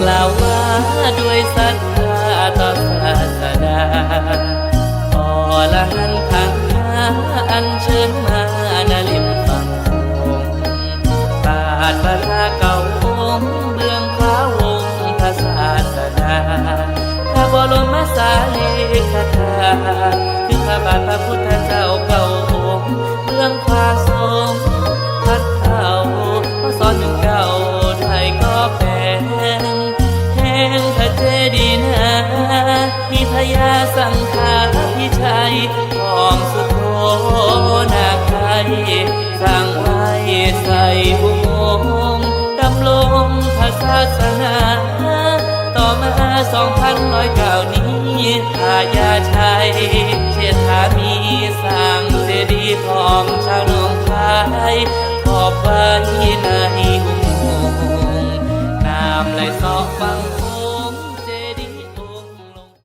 กล่าวว่าด้วยศรัทธาต่อศาสนาพอละหันทางมาอันเชิญมาณลิมฟังคงปาดบาราเก่าองเบื้องพระวงพระศาสนาพระบรมสารีริกธาคือพระบาทพระพุทธ ดีย์นาพิทยาสังฆาพิชัยของสุโธนาไคสร้างไว้ใส่บุงดำลงพระศาสนาต่อมาสองพันร้อยเก้านี้พายาชัยเชษฐามีสร้างเจดีย์ของชาวหนองคายขอบไว้ในอุโมงค์น้ำไหลสอบฟัง